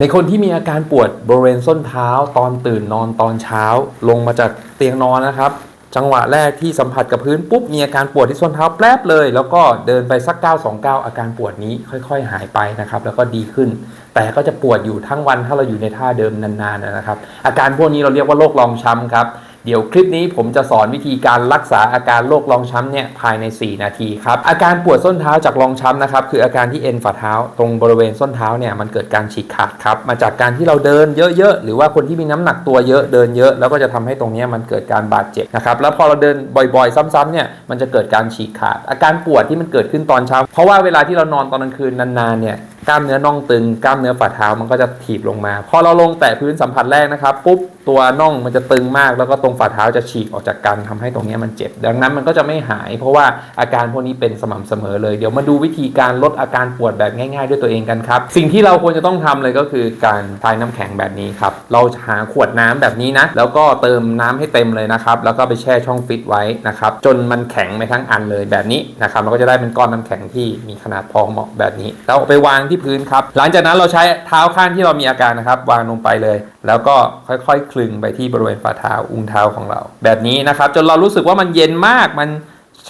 ในคนที่มีอาการปวดบริเวณส้นเท้า ตอนตื่นนอนตอนเช้า ลงมาจากเตียงนอนนะครับ จังหวะแรกที่สัมผัสกับพื้นปุ๊บมีอาการปวดที่ส้นเท้าแป๊บเลย แล้วก็เดินไปสัก9 2 9 อาการปวดนี้ค่อย ๆ หายไปนะครับ แล้วก็ดีขึ้น แต่ก็จะปวดอยู่ทั้งวันถ้าเราอยู่ในท่าเดิมนานๆนะครับ อาการพวกนี้เราเรียกว่าโรครองช้ำครับ เดี๋ยวคลิปนี้ผมจะสอนวิธีการรักษาอาการโรครองช้ำเนี่ยภายใน 4 นาทีครับ อาการปวดส้นเท้าจากรองช้ำนะครับคืออาการที่เอ็นฝ่าเท้า ตรงบริเวณส้นเท้าเนี่ยมันเกิดการฉีกขาดครับมาจากการที่เราเดินเยอะๆ หรือว่าคนที่มีน้ำหนักตัวเยอะเดินเยอะ แล้วก็จะทำให้ตรงนี้มันเกิดการบาดเจ็บนะครับแล้วพอเราเดินบ่อยๆ ซ้ำๆเนี่ยมันจะเกิดการฉีกขาด อาการปวดที่มันเกิดขึ้นตอนเช้า เพราะว่าเวลาที่เรานอนตอนกลางคืนนานๆเนี่ย กล้ามเนื้อน่องตึง กล้ามเนื้อฝ่าเท้ามันก็จะถีบลงมา พอเราลงแตะพื้นสัมผัสแรกนะครับปุ๊บตัวน่องมันจะตึงมาก แล้วก็ตรงฝ่าเท้าจะฉีกออกจากกันทำให้ตรงนี้มันเจ็บ ดังนั้นมันก็จะไม่หาย เพราะว่าอาการพวกนี้เป็นสม่ำเสมอเลย เดี๋ยวมาดูวิธีการลดอาการปวดแบบง่าย ๆ ด้วยตัวเองกันครับ สิ่งที่เราควรจะต้องทำเลยก็คือการทายน้ำแข็งแบบนี้ครับ เราหาขวดน้ำแบบนี้นะ แล้วก็เติมน้ำให้เต็มเลยนะครับ แล้วก็ไปแช่ช่องฟิตไว้นะครับ จนมันแข็งไปทั้งอันเลยแบบนี้นะครับ เราก็จะได้เป็นก้อนน้ำแข็งที่มีขนาดพอเหมาะแบบนี้ แล้วไปวางที่พื้นครับ หลังจากนั้นเราใช้เท้าข้างที่เรามีอาการนะครับ วางลงไปเลย แล้วก็ค่อยๆ คลึงไปที่บริเวณฝ่าเท้าอุ้งเท้าของเรา แบบนี้นะครับจนเรารู้สึกว่ามันเย็นมากมัน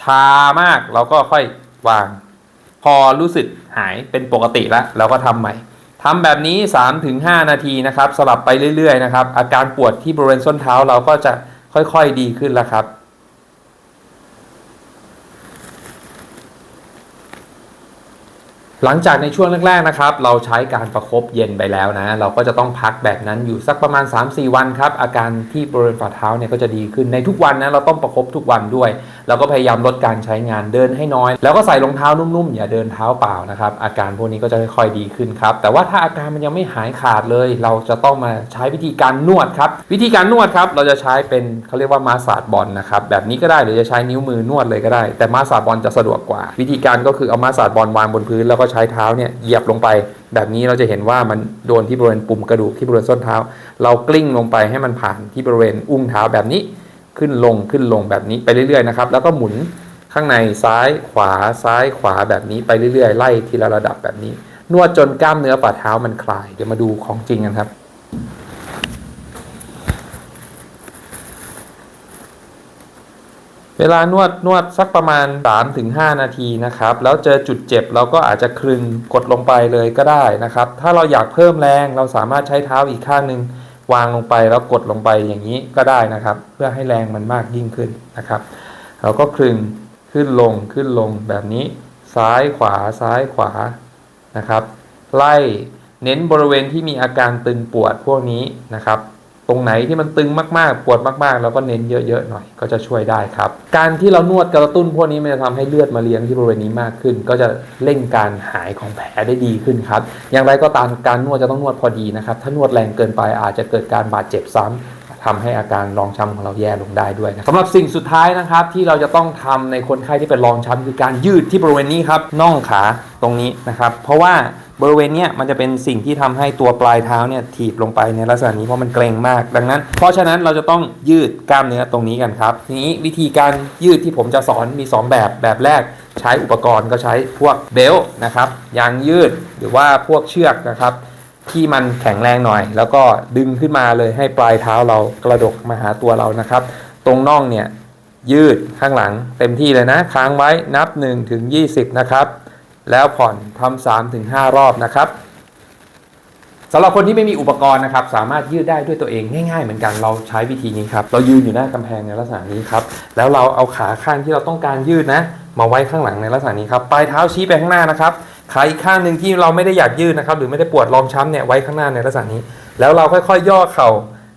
ชามาก เราก็ค่อยวาง พอรู้สึกหายเป็นปกติแล้วเราก็ทำใหม่ทำแบบนี้ 3-5 นาทีนะครับ สลับไปเรื่อยๆนะครับอาการปวดที่บริเวณส้นเท้าเราก็จะค่อยๆดีขึ้นแล้วครับ หลังจากในช่วงแรกๆนะครับ เราใช้การประคบเย็นไปแล้วนะ เราก็จะต้องพักแบบนั้นอยู่สักประมาณ 3-4 วันครับ อาการที่บริเวณฝ่าเท้าเนี่ยก็จะดีขึ้นในทุกวันนะเราต้องประคบทุกวันด้วย เราก็พยายามลดการใช้งานเดินให้น้อย แล้วก็ใส่รองเท้านุ่มๆ อย่าเดินเท้าเปล่านะครับ อาการพวกนี้ก็จะค่อยๆดีขึ้นครับ แต่ว่าถ้าอาการมันยังไม่หายขาดเลย เราจะต้องมาใช้วิธีการนวดครับ วิธีการนวดครับเราจะใช้เป็นเขาเรียกว่ามาสาดบอลนะครับแบบนี้ก็ได้หรือจะใช้นิ้วมือนวดเลยก็ได้ แต่มาสาดบอลจะสะดวกกว่า วิธีการก็คือเอามาสาดบอลวางบนพื้นแล้วก็ใช้เท้าเนี่ยเหยียบลงไป แบบนี้เราจะเห็นว่ามันโดนที่บริเวณปุ่มกระดูกที่บริเวณส้นเท้า เรากลิ้งลงไปให้มันผ่านที่บริเวณอุ้งเท้าแบบนี้ขึ้นลงขึ้นลงแบบนี้ไปเรื่อยๆนะครับแล้วก็หมุนข้างในซ้ายขวาซ้ายขวาแบบนี้ไปเรื่อยๆ ไล่ทีละระดับแบบนี้ นวดจนกล้ามเนื้อฝ่าเท้ามันคลาย เดี๋ยวมาดูของจริงกันครับ เวลานวดนวดสักประมาณ 3-5 นาทีนะครับ แล้วเจอจุดเจ็บเราก็อาจจะคลึงกดลงไปเลยก็ได้นะครับ ถ้าเราอยากเพิ่มแรงเราสามารถใช้เท้าอีกข้างหนึ่งวางลงไปแล้วกดลงไปอย่างนี้ก็ได้นะครับ เพื่อให้แรงมันมากยิ่งขึ้นนะครับ เราก็คลึงขึ้นลงขึ้นลงแบบนี้ ซ้ายขวาซ้ายขวานะครับ ไล่เน้นบริเวณที่มีอาการตึงปวดพวกนี้นะครับ ตรงไหนที่มันตึงมากๆ ปวดมากๆ แล้วก็เน้นเยอะๆหน่อยก็จะช่วยได้ครับ การที่เรานวดกระตุ้นพวกนี้มันจะทำให้เลือดมาเลี้ยงที่บริเวณนี้มากขึ้น ก็จะเร่งการหายของแผลได้ดีขึ้นครับ อย่างไรก็ตามการนวดจะต้องนวดพอดีนะครับ ถ้านวดแรงเกินไปอาจจะเกิดการบาดเจ็บซ้ำ ทำให้อาการรองช้ำของเราแย่ลงได้ด้วยนะสำหรับสิ่งสุดท้ายนะครับที่เราจะต้องทำในคนไข้ที่เป็นรองช้ำคือการยืดที่บริเวณนี้ครับน่องขาตรงนี้นะครับ เพราะว่าบริเวณนี้มันจะเป็นสิ่งที่ทำให้ตัวปลายเท้าเนี่ยถีบลงไปในลักษณะนี้เพราะมันเกร็งมากดังนั้น เพราะฉะนั้นเราจะต้องยืดกล้ามเนื้อตรงนี้กันครับทีนี้วิธีการยืดที่ผมจะสอนมี 2 แบบแบบแรกใช้อุปกรณ์ก็ใช้พวกเบลต์นะครับยางยืดหรือว่าพวกเชือกนะครับ ที่มันแข็งแรงหน่อย แล้วก็ดึงขึ้นมาเลยให้ปลายเท้าเรากระดกมาหาตัวเรานะครับ ตรงน่องเนี่ยยืดข้างหลังเต็มที่เลยนะ ค้างไว้นับ 1 ถึง 20 นะครับ แล้วผ่อนทำ3ถึง5รอบนะครับสำหรับคนที่ไม่มีอุปกรณ์นะครับ สามารถยืดได้ด้วยตัวเองง่ายๆเหมือนกันเราใช้วิธีนี้ครับ เรายืนอยู่หน้ากำแพงในลักษณะนี้ครับ แล้วเราเอาขาข้างที่เราต้องการยืดนะ มาไว้ข้างหลังในลักษณะนี้ครับ ปลายเท้าชี้ไปข้างหน้านะครับ ขาอีกข้างหนึ่งที่เราไม่ได้อยากยืดนะครับ หรือไม่ได้ปวดรองช้ำเนี่ยไว้ข้างหน้าในลักษณะนี้ แล้วเราค่อยๆ ย่อเข่า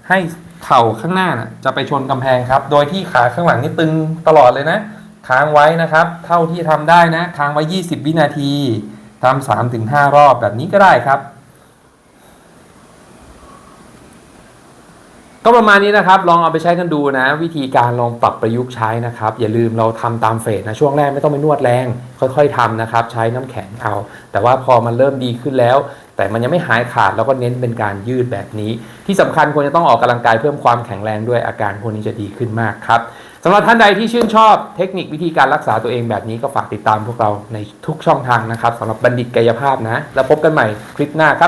ให้เข่าข้างหน้านะจะไปชนกำแพงครับ โดยที่ขาข้างหลังนี่ตึงตลอดเลยนะค้างไว้นะครับ เท่าที่ทำได้นะค้างไว้ 20 วินาทีทำ3ถึง5รอบแบบนี้ก็ได้ครับ ก็ประมาณนี้นะครับ ลองเอาไปใช้กันดูนะ วิธีการลองปรับประยุกต์ใช้นะครับ อย่าลืมเราทำตามเฟสนะ ช่วงแรกไม่ต้องไปนวดแรง ค่อยๆทำนะครับ ใช้น้ำแข็งเอา แต่ว่าพอมันเริ่มดีขึ้นแล้ว แต่มันยังไม่หายขาดแล้วก็เน้นเป็นการยืดแบบนี้ ที่สำคัญควรจะต้องออกกำลังกายเพิ่มความแข็งแรงด้วยอาการพวกนี้จะดีขึ้นมากครับสำหรับท่านใดที่ชื่นชอบเทคนิควิธีการรักษาตัวเองแบบนี้ก็ฝากติดตามพวกเราในทุกช่องทางนะครับสำหรับบัณฑิตกายภาพนะ แล้วพบกันใหม่คลิปหน้าครับ